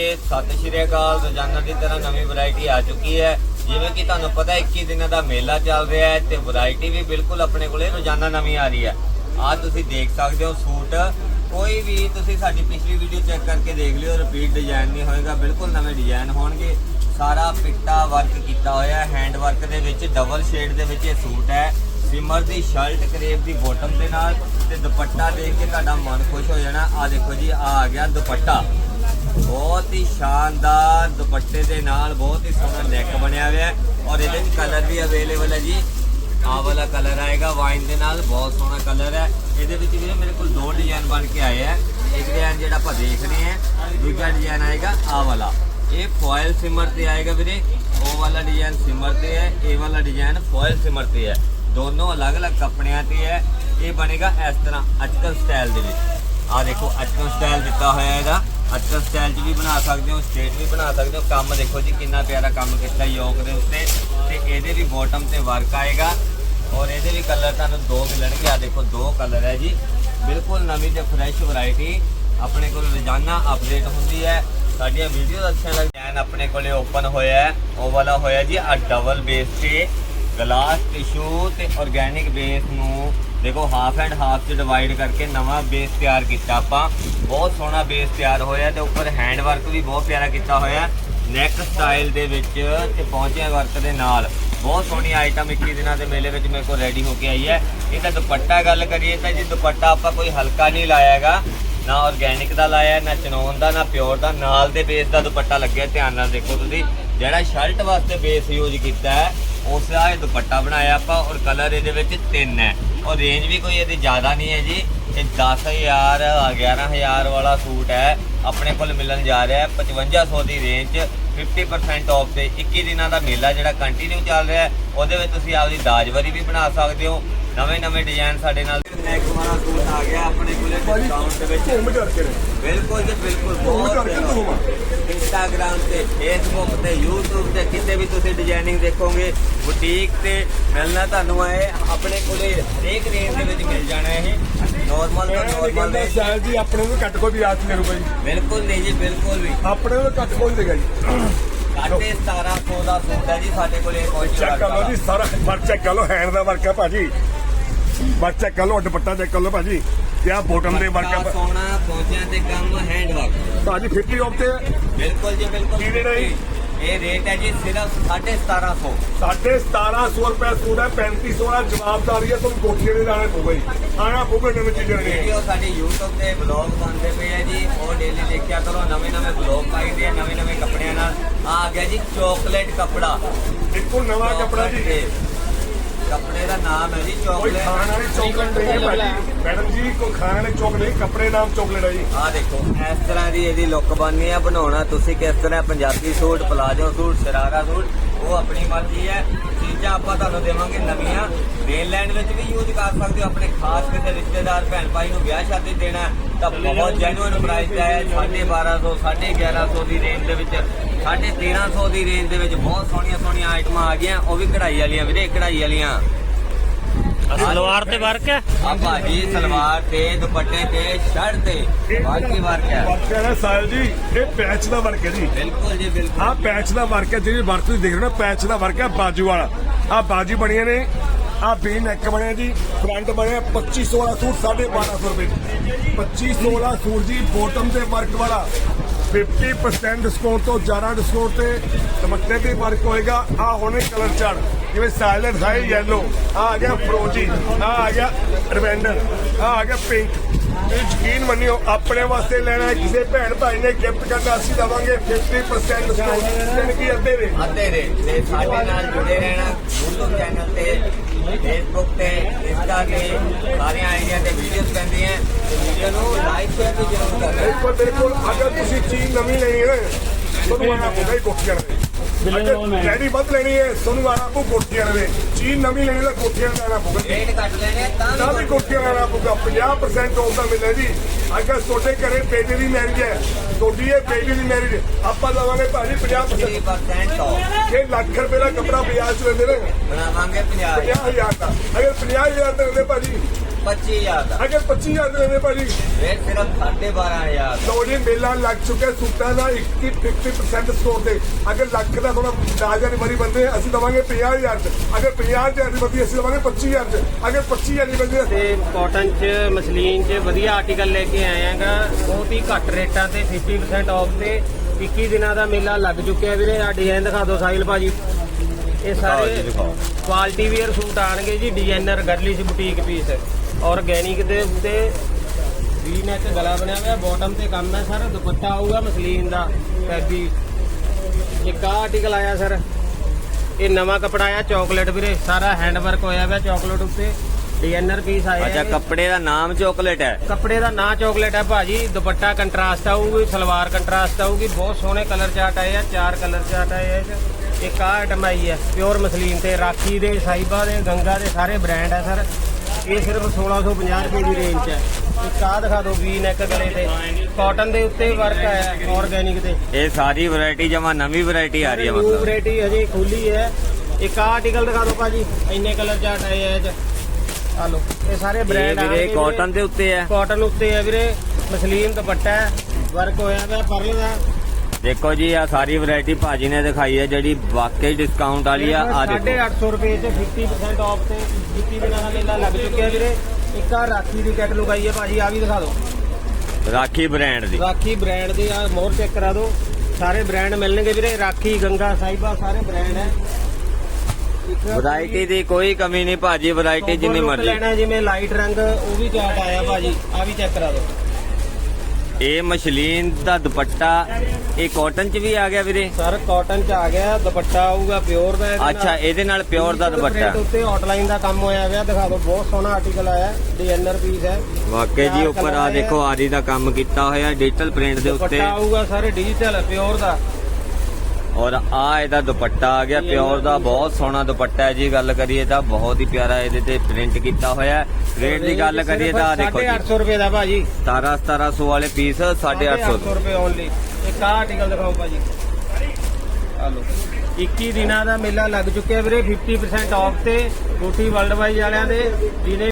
ਸਤਿ ਸ਼੍ਰੀ ਅਕਾਲ, ਰੋਜ਼ਾਨਾ ਦੀ ਤਰ੍ਹਾਂ ਨਵੀਂ ਵੈਰਾਈਟੀ ਆ ਚੁੱਕੀ ਹੈ। ਜਿਵੇਂ ਕਿ ਤੁਹਾਨੂੰ ਪਤਾ 21 ਦਿਨਾਂ ਦਾ ਮੇਲਾ ਚੱਲ ਰਿਹਾ ਹੈ ਤੇ ਵੈਰਾਈਟੀ ਵੀ ਬਿਲਕੁਲ ਆਪਣੇ ਕੋਲੇ ਰੋਜ਼ਾਨਾ ਨਵੀਂ ਆ ਰਹੀ ਹੈ। ਆ ਤੁਸੀਂ ਦੇਖ ਸਕਦੇ ਹੋ ਸੂਟ। ਕੋਈ ਵੀ ਤੁਸੀਂ ਸਾਡੀ ਪਿਛਲੀ ਵੀਡੀਓ ਚੈੱਕ ਕਰਕੇ ਦੇਖ ਲਿਓ ਰਿਪੀਟ ਡਿਜ਼ਾਈਨ ਨਹੀਂ ਹੋਏਗਾ, ਬਿਲਕੁਲ ਨਵੇਂ ਡਿਜ਼ਾਈਨ ਹੋਣਗੇ। ਸਾਰਾ ਪਿੱਟਾ ਵਰਕ ਕੀਤਾ ਹੋਇਆ ਹੈਂਡ ਵਰਕ ਦੇ ਵਿੱਚ ਡਬਲ ਸ਼ੇਡ ਦੇ ਵਿੱਚ ਇਹ ਸੂਟ ਹੈ। ਸਿਮਰ ਦੀ ਸ਼ਰਟ ਕਰੇਪ ਦੀ ਬਾਟਮ ਦੇ ਨਾਲ ਤੇ ਦੁਪੱਟਾ ਦੇਖ ਕੇ ਤੁਹਾਡਾ ਮਨ ਖੁਸ਼ ਹੋ ਜਾਣਾ। ਆ ਦੇਖੋ ਜੀ, ਆ ਆ ਗਿਆ ਦੁਪੱਟਾ। ਬਹੁਤ ਹੀ ਸ਼ਾਨਦਾਰ ਦੁਪੱਟੇ ਦੇ ਨਾਲ ਬਹੁਤ ਹੀ ਸੋਹਣਾ ਨੈਕ ਬਣਿਆ ਹੋਇਆ ਹੈ ਔਰ ਇਹਦੇ ਵਿੱਚ ਕਲਰ ਵੀ ਅਵੇਲੇਬਲ ਹੈ ਜੀ। ਆਹ ਵਾਲਾ ਕਲਰ ਆਏਗਾ ਵਾਈਨ ਦੇ ਨਾਲ ਬਹੁਤ ਸੋਹਣਾ ਕਲਰ ਹੈ। ਇਹਦੇ ਵਿੱਚ ਵੀ ਮੇਰੇ ਕੋਲ ਦੋ ਡਿਜ਼ਾਈਨ ਬਣ ਕੇ ਆਏ ਆ ਇੱਕ ਡਿਜ਼ਾਈਨ ਜਿਹੜਾ ਆਪਾਂ ਦੇਖ ਰਹੇ ਹਾਂ, ਦੂਜਾ ਡਿਜ਼ਾਈਨ ਆਏਗਾ ਆਹ ਵਾਲਾ। ਇਹ ਫੋਇਲ ਸਿਮਰ ਤੇ ਆਏਗਾ ਵੀਰੇ। ਉਹ ਵਾਲਾ ਡਿਜ਼ਾਈਨ ਸਿਮਰ ਤੇ ਹੈ, ਇਹ ਵਾਲਾ ਡਿਜ਼ਾਈਨ ਫੋਇਲ ਸਿਮਰ ਤੇ ਹੈ। ਦੋਨੋਂ ਅਲੱਗ-ਅਲੱਗ ਕੱਪੜਿਆਂ ਤੇ ਹੈ। ਇਹ ਬਣੇਗਾ ਇਸ ਤਰ੍ਹਾਂ ਅਚਕਲ ਸਟਾਈਲ ਦੇ ਵਿੱਚ। ਆਹ ਦੇਖੋ ਅਚਕਲ ਸਟਾਈਲ ਦਿੱਤਾ ਹੋਇਆ ਇਹਦਾ। ਅੱਜਕੱਲ ਸਟਾਈਲ 'ਚ ਵੀ ਬਣਾ ਸਕਦੇ ਹੋ ਸਟੇਟ ਵੀ ਬਣਾ ਸਕਦੇ ਹੋ। ਕੰਮ ਦੇਖੋ ਜੀ, ਕਿੰਨਾ ਪਿਆਰਾ ਕੰਮ ਕੀਤਾ ਯੋਕ ਦੇ ਉੱਤੇ। ਤੇ ਇਹਦੇ ਵੀ ਬਾਟਮ ਤੇ ਵਰਕ ਆਏਗਾ। ਔਰ ਇਹਦੇ ਵੀ ਕਲਰ ਤੁਹਾਨੂੰ ਦੋ ਮਿਲਣਗੇ। ਆ ਦੇਖੋ, ਦੋ ਕਲਰ ਹੈ ਜੀ। ਬਿਲਕੁਲ ਨਵੀਂ ਤੇ ਫਰੈਸ਼ ਵੈਰਾਈਟੀ ਆਪਣੇ ਕੋਲ ਰੋਜ਼ਾਨਾ ਅਪਡੇਟ ਹੁੰਦੀ ਹੈ। ਸਾਡੀਆਂ ਵੀਡੀਓ ਅੱਛੀਆਂ ਲੱਗਦੀਆਂ। ਹਨ ਆਪਣੇ ਕੋਲੇ ਓਪਨ ਹੋਇਆ ਹੈ। ਉਹ ਵਾਲਾ ਹੋਇਆ ਜੀ ਆ ਡਬਲ ਬੇਸ ਤੇ ਗਲਾਸ ਟਿਸ਼ੂ ਤੇ ਆਰਗੈਨਿਕ ਬੇਸ ਨੂੰ ਦੇਖੋ ਹਾਫ ਐਂਡ ਹਾਫ ਚ ਡਿਵਾਈਡ ਕਰਕੇ ਨਵਾਂ ਬੇਸ ਤਿਆਰ ਕੀਤਾ ਆਪਾਂ। ਬਹੁਤ ਸੋਹਣਾ ਬੇਸ ਤਿਆਰ ਹੋਇਆ ਤੇ ਉੱਪਰ ਹੈਂਡ ਵਰਕ ਵੀ ਬਹੁਤ ਪਿਆਰਾ ਕੀਤਾ ਹੋਇਆ। ਨੈਕ ਸਟਾਈਲ ਦੇ ਵਿੱਚ ਤੇ ਪਹੁੰਚਿਆ ਵਰਕ ਦੇ ਨਾਲ। ਬਹੁਤ ਸੋਹਣੀ ਆਈਟਮ 21 ਦਿਨਾਂ ਦੇ ਮੇਲੇ ਵਿੱਚ ਮੇਰੇ ਕੋਲ ਰੈਡੀ ਹੋ ਕੇ ਆਈ ਹੈ। ਇਹਦਾ ਦੁਪੱਟਾ ਗੱਲ ਕਰੀਏ ਤਾਂ ਜੀ, ਦੁਪੱਟਾ ਆਪਾਂ ਕੋਈ ਹਲਕਾ ਨਹੀਂ ਲਾਇਆ ਹੈਗਾ। ਨਾ ਆਰਗੈਨਿਕ ਦਾ ਲਾਇਆ, ਨਾ ਚਨੌਨ ਦਾ, ਨਾ ਪਿਓਰ ਦਾ। ਨਾਲ ਦੇ ਬੇਸ ਦਾ ਦੁਪੱਟਾ ਲੱਗਿਆ, ਧਿਆਨ ਨਾਲ ਦੇਖੋ ਤੁਸੀਂ। ਜਿਹੜਾ ਸ਼ਰਟ ਵਾਸਤੇ ਬੇਸ ਯੂਜ਼ ਕੀਤਾ ਹੈ ਉਸ ਦਾ ਇਹ ਦੁਪੱਟਾ ਬਣਾਇਆ ਆਪਾਂ ਔਰ ਕਲਰ ਇਹਦੇ ਵਿੱਚ ਤਿੰਨ ਹੈ। ਔਰ ਰੇਂਜ ਵੀ ਕੋਈ ਇਹਦੀ ਜ਼ਿਆਦਾ ਨਹੀਂ ਹੈ ਜੀ। ਇਹ 10000 11000 ਵਾਲਾ ਸੂਟ ਹੈ। ਆਪਣੇ ਕੋਲ ਮਿਲਣ ਜਾ ਰਿਹਾ ਹੈ। 5500 ਦੀ ਰੇਂਜ 'ਚ 50% ਆਫ ਤੇ 21 ਦਿਨਾਂ ਦਾ ਮੇਲਾ ਜਿਹੜਾ ਕੰਟੀਨਿਊ ਚੱਲ ਰਿਹਾ ਹੈ। ਉਹਦੇ ਵਿੱਚ ਤੁਸੀਂ ਆਪਦੀ ਦਾਜਵਰੀ ਵੀ ਬਣਾ ਸਕਦੇ ਹੋ। ਨਵੇਂ ਨਵੇਂ ਡਿਜ਼ਾਈਨ ਸਾਡੇ ਨਾਲ। ਨੈਕ ਵਾਲਾ ਸੂਟ ਆ ਗਿਆ ਆਪਣੇ ਕੋਲੇ ਡਿਸਕਾਊਂਟ ਦੇ ਵਿੱਚ। ਘੁੰਮ ਕਰਕੇ ਬਿਲਕੁਲ ਜੀ ਬਿਲਕੁਲ ਬਹੁਤ। ਇੰਸਟਾਗ੍ਰam ਤੇ ਫੇਸਬੁੱਕ ਤੇ YouTube ਤੇ ਕਿਤੇ ਵੀ ਤੁਸੀਂ ਡਿਜ਼ਾਈਨਿੰਗ ਦੇਖੋਗੇ ਬੁਟੀਕ ਤੇ ਮਿਲਣਾ ਤੁਹਾਨੂੰ ਹੈ ਆਪਣੇ ਕੋਲੇ ਹਰੇਕ ਰੇਂਜ ਦੇ ਵਿੱਚ ਮਿਲ ਜਾਣਾ ਇਹ। ਨਾਰਮਲ ਤੋਂ ਨਾਰਮਲ ਦੇ ਸਾਹਿਲ ਜੀ ਆਪਣੇ ਨੂੰ ਘੱਟ ਕੋਈ ਵੀ ਆਸ ਨਹੀਂ ਜੀ। ਬਿਲਕੁਲ ਨਹੀਂ ਜੀ ਬਿਲਕੁਲ ਵੀ। ਆਪਣੇ ਨੂੰ ਘੱਟ ਕੋਈ ਦੇਗਾ ਜੀ। ਸਾਢੇ 1700 ਦਾ ਸੂਟ ਹੈ ਜੀ ਸਾਡੇ ਕੋਲੇ ਕੁਆਲਿਟੀ ਚੈੱਕ ਕਰ ਲਓ ਜੀ ਸਾਰਾ ਵਰਕ ਚੈੱਕ ਕਰ ਲਓ ਹੈਂਡ ਦਾ ਵਰਕ ਹੈ ਭਾਜੀ। ਵਰਕ ਚੈੱਕ ਕਰ ਲਓ ਦੁਪੱਟਾ ਚੈੱਕ ਕਰ ਲਓ ਭਾਜੀ। ਤੇ ਆ ਬੋਟਮ ਦੇ ਵਰਕ ਸੋਨਾ ਪਹੁੰਚਿਆ ਤੇ ਕੰਮ ਹੈਂਡ ਵਰਕ ਭਾਜੀ 50 ਆਫ ਤੇ ਬਿਲਕੁਲ ਜੀ ਬਿਲਕੁਲ। ਕੀ ਰੇਟ ਹੈ? ਇਹ ਰੇਟ ਹੈ ਜੀ ਸਿਰਫ 1750 ਸਾਢੇ 1700 ਰੁਪਏ ਸੂਟ ਹੈ 3500 ਦਾ ਜਵਾਬਦਾਰੀ ਹੈ ਤੁਹਾਨੂੰ ਕੋਠੀਆਂ ਦੇ ਲਾਣੇ ਪਊਗਾ ਜੀ ਆਣਾ ਪਊਗਾ ਨਵੇਂ ਚੀਜ਼ਾਂ ਨੇ। ਵੀਡੀਓ ਸਾਡੀ YouTube ਤੇ ਬਲੌਗ ਬਣਦੇ ਪਏ ਆ ਜੀ ਉਹ ਡੇਲੀ ਦੇਖਿਆ ਕਰੋ ਨਵੇਂ ਨਵੇਂ ਬਲੌਗ ਪਾਈਦੇ ਆ ਨਵੇਂ ਨਵੇਂ ਕੱਪੜਿਆਂ ਨਾਲ। ਆ ਗਿਆ ਜੀ ਚਾਕਲੇਟ ਕੱਪੜਾ। ਇੱਕੋ ਨਵਾਂ ਕੱਪੜਾ ਜੀ। ਕੱਪੜੇ ਦਾ ਨਾਮ ਹੈ ਜੀ ਕੋਈ ਚਾਕਲੇਟ ਖਾਣ ਵਾਲੀ ਚੋਕਲੇਟ ਨਹੀਂ ਹੈ ਭਾਜੀ। ਮੈਡਮ ਜੀ ਕੋਈ ਖਾਣ ਵਾਲੀ ਚੋਕਲੇਟ ਨਹੀਂ ਕੱਪੜੇ ਨਾਮ ਚੋਕਲੇਟ ਹੈ ਜੀ। ਆ ਦੇਖੋ ਇਸ ਤਰ੍ਹਾਂ ਦੀ ਇਹਦੀ ਲੁੱਕ ਬਣਨੀ ਆ ਬਣਾਉਣਾ ਤੁਸੀਂ ਕਿਸ ਤਰ੍ਹਾਂ Punjabi suit palazzo suit sharara suit ਉਹ ਆਪਣੀ ਮਰਜ਼ੀ ਹੈ। ਚੀਜ਼ਾਂ ਆਪਾਂ ਤੁਹਾਨੂੰ ਦੇਵਾਂਗੇ ਨਵੀਆਂ। ਲੈਣ ਵਿੱਚ ਵੀ ਯੂਜ਼ ਕਰ ਸਕਦੇ ਹੋ ਆਪਣੇ ਖਾਸ ਕਿਸੇ ਰਿਸ਼ਤੇਦਾਰ ਭੈਣ ਭਾਈ ਨੂੰ ਵਿਆਹ ਸ਼ਾਦੀ ਦੇਣਾ ਹੈ ਤਾਂ ਬਹੁਤ ਜੈਨੂਇਨ ਪ੍ਰਾਈਸ ਦਾ ਹੈ 1250 1150 ਦੀ ਰੇਂਜ ਦੇ ਵਿੱਚ 1350 ਦੀ ਰੇਂਜ ਦੇ ਵਿੱਚ ਬਹੁਤ ਸੋਹਣੀਆਂ ਸੋਹਣੀਆਂ ਆਈਟਮਾਂ ਆ ਗਈਆਂ ਉਹ ਵੀ ਕਢਾਈ ਵਾਲੀਆਂ ਵੀਰੇ ਕਢਾਈ ਵਾਲੀਆਂ। ਸਲਵਾਰ ਤੇ ਵਰਕ ਹੈ? ਆ ਭਾਜੀ ਸਲਵਾਰ ਤੇ ਦੁਪੱਟੇ ਤੇ ਸ਼ਰਟ ਤੇ ਬਾਕੀ ਵਰਕ ਹੈ? ਵਰਕ ਹੈ ਨਾ ਸਾਹਿਲ ਜੀ ਇਹ ਪੈਚ ਦਾ ਵਰਕ ਹੈ ਜੀ। ਬਿਲਕੁਲ ਜੀ ਬਿਲਕੁਲ ਆਹ ਪੈਚ ਦਾ ਵਰਕ ਹੈ ਜਿਹੜੀ ਵਰਕ ਤੁਸੀਂ ਦੇਖ ਰਹੇ ਹੋ ਨਾ ਪੈਚ ਦਾ ਵਰਕ ਹੈ ਬਾਜੂ ਵਾਲਾ। ਆਹ ਬਾਜੂ ਬਣੀਆਂ ਨੇ ਆਹ ਵੀ ਨੈਕ ਬਣਿਆ ਜੀ ਫਰੰਟ ਬਣਿਆ 2500 ਵਾਲਾ ਸੂਟ 1250 ਰੁਪਏ। 2500 ਵਾਲਾ ਸੂਟ ਜੀ ਬੋਟਮ ਤੇ ਵਰਕ ਵਾਲਾ। 50% ਡਿਸਕਾਊਂਟ ਤੋਂ ਜ਼ਿਆਦਾ ਡਿਸਕਾਊਂਟ ਤੇ ਦੁਪੱਟੇ ਤੇ ਵਰਕ ਹੋਏਗਾ। ਆਹ ਹੋਣੇ ਕਲਰ ਚਾਰ ਜਿਵੇਂ ਸਾਇਲੈਂਟ ਹੈ ਯੈਲੋ ਆ ਆ ਗਿਆ ਫਰੋਜੀ ਆ ਆ ਗਿਆ ਰਵੈਂਡਰ ਆ ਆ ਗਿਆ ਪਿੰਕ ਇਹ ਯਕੀਨ ਮੰਨਿਓ ਆਪਣੇ ਵਾਸਤੇ ਲੈਣਾ ਹੈ, ਕਿਸੇ ਭੈਣ ਭਾਈ ਨੇ ਗਿਫਟ ਕਰਨਾ ਅਸੀਂ ਦਵਾਂਗੇ 50% ਡਿਸਕਾਊਂਟ ਯਾਨੀ ਕਿ ਅੱਧੇ ਦੇ। ਅੱਧੇ ਦੇ ਤੇ ਸਾਡੇ ਨਾਲ ਜੁੜੇ ਰਹਿਣਾ YouTube ਚੈਨਲ ਤੇ ਫੇਸਬੁੱਕ ਤੇ ਇੰਸਟਾ ਤੇ, ਸਾਰੀਆਂ ਆਈਡੀਆਂ ਤੇ ਵੀਡੀਓਜ਼ ਪੈਂਦੀਆਂ ਤੇ ਵੀਡੀਓ ਨੂੰ ਲਾਈਕ ਸ਼ੇਅਰ ਵੀ ਜ਼ਰੂਰ ਕਰਨਾ ਬਿਲਕੁਲ ਬਿਲਕੁਲ। ਅਗਰ ਤੁਸੀਂ ਚੀਜ਼ ਨਵੀਂ ਲੈਣੀ ਹੋਵੇ ਤੁਹਾਨੂੰ ਆਣਾ ਪਊਗਾ ਹੀ ਕੋਠੀਆਂ ਦੇ ਰੈਡੀ ਵੱਧ ਲੈਣੀ ਹੈ ਤੁਹਾਨੂੰ ਆਣਾ ਪਊ ਕੋਠੀਆਂ ਦੇ ਚੀਜ਼ ਨਵੀਂ ਲੈਣੀ ਤਾਂ ਕੋਠੀਆਂ ਦਾ ਆਣਾ ਪਊਗਾ ਰੇਟ ਕੱਟ ਲੈਣੇ ਤਾਂ ਤਾਂ ਵੀ ਕੋਠੀਆਂ ਦਾ ਆਣਾ ਪਊਗਾ। 50% ਆਫ ਦਾ ਮਿਲਿਆ ਜੀ। ਅਗਰ ਤੁਹਾਡੇ ਘਰੇ ਬੇਬੀ ਦੀ ਮੈਰਿਜ ਹੈ ਤੁਹਾਡੀ ਇਹ ਬੇਬੀ ਦੀ ਮੈਰਿਜ ਆਪਾਂ ਦਵਾਂਗੇ ਭਾਜੀ 50% 30% ਆਫ ਇਹ ਲੱਖ ਰੁਪਏ ਦਾ ਕੱਪੜਾ ਬਾਜ਼ਾਰ ਚ ਲੈਂਦੇ ਨੇ ਬਣਾਵਾਂਗੇ 50 50000 ਦਾ। ਅਗਰ 50000 ਦਾ ਲੈਂਦੇ ਭਾਜੀ 25000 ਦਾ। ਅਗਰ 25000 ਦੇ ਲੈਣੇ ਭਾਜੀ। ਰੇਟ ਸਿਰਫ 12500 ਲੋ ਜੀ ਮੇਲਾ ਲੱਗ ਚੁੱਕਿਆ ਸੂਟਾਂ ਦਾ 21 50% ਸਟੋਰ ਤੇ। ਅਗਰ ਲੱਖ ਦਾ ਥੋੜਾ ਦਾਜਾ ਦੀ ਮਰੀ ਬੰਦੇ ਅਸੀਂ ਦਵਾਂਗੇ 50000 ਚ। ਅਗਰ 50000 ਦੀ ਬੰਦੀ ਅਸੀਂ ਦਵਾਂਗੇ 25000 ਚ। ਅਗਰ 25000 ਦੀ ਬੰਦੀ ਤੇ ਕਾਟਨ ਚ ਮਸਲੀਨ ਚ ਵਧੀਆ ਆਰਟੀਕਲ ਲੈ ਕੇ ਆਏ ਆਂਗਾ ਬਹੁਤ ਹੀ ਘੱਟ ਰੇਟਾਂ ਤੇ 50% ਆਫ ਤੇ 21 ਦਿਨਾਂ ਦਾ ਮੇਲਾ ਲੱਗ ਚੁੱਕਿਆ ਵੀਰੇ। ਆ ਡਿਜ਼ਾਈਨ ਦਿਖਾ ਦਿਓ ਸਾਹਿਲ ਭਾਜੀ। ਇਹ ਸਾਰੇ। ਕੁਆਲਿਟੀ ਵੇਅਰ ਸੂਟ ਆਣਗੇ ਜੀ designer girlish boutique piece organic ਦੇ ਉੱਤੇ ਵੀ ਨੈਕ ਗਲਾ ਬਣਿਆ ਹੋਇਆ ਬਾਟਮ ਤੇ ਕੰਮ ਹੈ ਸਰ ਦੁਪੱਟਾ ਆਊਗਾ ਮਸਲੀਨ ਦਾ ਫੈਬੀ ਇੱਕ ਆਹ ਆਰਟੀਕਲ ਆਇਆ ਸਰ ਇਹ ਨਵਾਂ ਕਪੜਾ ਆਇਆ ਚਾਕਲੇਟ ਵੀਰੇ ਸਾਰਾ ਹੈਂਡ ਵਰਕ ਹੋਇਆ ਹੋਇਆ ਚਾਕਲੇਟ ਉੱਤੇ ਡਿਜ਼ਾਈਨਰ ਪੀਸ ਆਏ ਅੱਛਾ ਆ। ਕੱਪੜੇ ਦਾ ਨਾਮ ਚਾਕਲੇਟ ਹੈ ਕੱਪੜੇ ਦਾ ਨਾਂ ਚਾਕਲੇਟ ਹੈ ਭਾਜੀ ਦੁਪੱਟਾ ਕੰਟਰਾਸਟ ਆਊਗੀ ਸਲਵਾਰ ਕੰਟਰਾਸਟ ਆਊਗੀ ਬਹੁਤ ਸੋਹਣੇ ਕਲਰ ਚਾਰਟ ਆਏ ਆ ਚਾਰ ਕਲਰ ਚਾਰਟ ਆਏ ਆ ਇਹ। ਇੱਕ ਆਹ ਆਈਟਮ ਆਈ ਹੈ ਪਿਓਰ ਮਸਲੀਨ ਤੇ ਰਾਖੀ ਦੇ ਸਾਈਬਾ ਦੇ ਗੰਗਾ ਦੇ ਸਾਰੇ ਬ੍ਰਾਂਡ ਹੈ ਸਰ ਇਹ ਸਿਰਫ 1650 ਰੁਪਏ ਦੀ ਰੇਂਜ 'ਚ ਹੈ। ਇੱਕ ਆਹ ਦਿਖਾ ਦਿਓ ਵੀ ਨੈਕ ਗਲੇ ਤੇ। ਕਾਟਨ ਦੇ ਉੱਤੇ ਵਰਕ ਆਇਆ ਆਰਗੈਨਿਕ ਤੇ। ਇਹ ਸਾਰੀ ਵੈਰਾਈਟੀ ਜਮਾ ਨਵੀਂ ਵੈਰਾਈਟੀ ਆ ਰਹੀ ਹੈ ਮਤਲਬ। ਵੈਰਾਈਟੀ ਹਜੇ ਖੁੱਲੀ ਹੈ। ਇੱਕ ਆਹ ਆਰਟੀਕਲ ਦਿਖਾ ਦਿਓ ਭਾਜੀ ਇੰਨੇ ਕਲਰ ਚਾਰਟ ਆਏ ਆ ਇਹ 'ਚ। ਆ ਲਓ ਇਹ ਸਾਰੇ ਬ੍ਰਾਂਡ ਆ ਵੀਰੇ ਕਾਟਨ ਦੇ ਉੱਤੇ ਹੈ। ਕਾਟਨ ਉੱਤੇ ਹੈ ਵੀਰੇ ਮਸਲੀਨ ਦੁਪੱਟਾ ਹੈ ਵਰਕ ਹੋਇਆ ਹੋਇਆ ਪਰਲ ਦਾ। ਦੇਖੋ ਜੀ ਆ ਸਾਰੀ ਵੈਰਾਈਟੀ ਭਾਜੀ ਨੇ ਦਿਖਾਈ ਹੈ ਜਿਹੜੀ ਵਾਕਈ ਡਿਸਕਾਊਂਟ ਵਾਲੀ ਆ ਆ ਦੇਖੋ। 850 ਰੁਪਏ ਚ 50% ਆਫ ਤੇ 21 ਦਿਨਾਂ ਦਾ ਮੇਲਾ ਲੱਗ ਚੁੱਕਿਆ ਵੀਰੇ। ਇੱਕ ਆ ਰਾਖੀ ਦੀ ਕੈਟਲੌਗ ਆਈ ਹੈ ਭਾਜੀ ਆ ਵੀ ਦਿਖਾ ਦਿਓ। ਰਾਖੀ ਬ੍ਰਾਂਡ ਦੀ। ਰਾਖੀ ਬ੍ਰਾਂਡ ਦੇ ਆ ਮੋਰ ਚੈੱਕ ਕਰਾ ਦਿਓ। ਸਾਰੇ ਬ੍ਰਾਂਡ ਮਿਲਣਗੇ ਵੀਰੇ ਰਾਖੀ ਗੰਗਾ ਸਾਹਿਬਾ ਸਾਰੇ ਬ੍ਰਾਂਡ ਹੈ। ਵੈਰਾਈਟੀ ਦੀ ਕੋਈ ਕਮੀ ਨਹੀਂ ਭਾਜੀ ਵੈਰਾਈਟੀ ਜਿੰਨੀ ਮਰਜ਼ੀ। ਲੈਣਾ ਜਿਵੇਂ ਲਾਈਟ ਰੰਗ ਉਹ ਵੀ ਚਾਰਟ ਆਇਆ ਭਾਜੀ ਆ ਵੀ ਚੈੱਕ ਕਰਾ ਦਿਓ। ਇਹ ਮਸ਼ਲੀਨ ਦਾ ਦੁਪੱਟਾ ਇਹ ਕਾਟਨ ਚ ਵੀ ਆ ਗਿਆ ਵੀਰੇ? ਸਰ ਕਾਟਨ ਚ ਆ ਗਿਆ ਦੁਪੱਟਾ ਆਊਗਾ ਪਿਓਰ ਦਾ ਇਹਦੇ ਨਾਲ। ਅੱਛਾ ਇਹਦੇ ਨਾਲ ਪਿਓਰ ਦਾ ਦੁਪੱਟਾ। print ਉੱਤੇ ਆਊਟਲਾਈਨ ਦਾ ਕੰਮ ਹੋਇਆ ਹੋਇਆ ਦਿਖਾ ਦਿਓ ਬਹੁਤ ਸੋਹਣਾ ਆਰਟੀਕਲ ਆਇਆ ਡਿਜ਼ਾਈਨਰ ਪੀਸ ਹੈ। ਵਾਕਈ ਜੀ ਉੱਪਰ ਆ ਦੇਖੋ ਆਰੀ ਦਾ ਕੰਮ ਕੀਤਾ ਹੋਇਆ ਡਿਜੀਟਲ ਪ੍ਰਿੰਟ ਦੇ ਉੱਤੇ। ਦੁਪੱਟਾ ਆਊਗਾ ਸਾਰੇ ਡਿਜੀਟਲ ਪਿਓਰ ਦਾ। ਔਰ ਆ ਇਹਦਾ ਦੁਪੱਟਾ ਆ ਗਿਆ ਪਿਓਰ ਦਾ ਬਹੁਤ ਸੋਹਣਾ ਦੁਪੱਟਾ ਹੈ ਜੀ ਗੱਲ ਕਰੀਏ ਤਾਂ ਬਹੁਤ ਹੀ ਪਿਆਰਾ ਇਹਦੇ ਤੇ ਪ੍ਰਿੰਟ ਕੀਤਾ ਹੋਇਆ ਹੈ। ਰੇਟ ਦੀ ਗੱਲ ਕਰੀਏ ਤਾਂ ਦੇਖੋ ਜੀ। 850 ਰੁਪਏ ਦਾ ਭਾਜੀ। 17 1700 ਵਾਲੇ ਪੀਸ 850 ਰੁਪਏ ਓਨਲੀ ਇੱਕ ਆਰਟੀਕਲ ਦਿਖਾਓ ਭਾਜੀ। ਆ ਲਓ 21 ਦਿਨਾਂ ਦਾ ਮੇਲਾ ਲੱਗ ਚੁੱਕਿਆ ਵੀਰੇ 50% ਆਫ ਤੇ ਗੋਟੀ ਵਰਲਡ ਵਾਈਜ਼ ਵਾਲਿਆਂ ਦੇ ਜਿਹਨੇ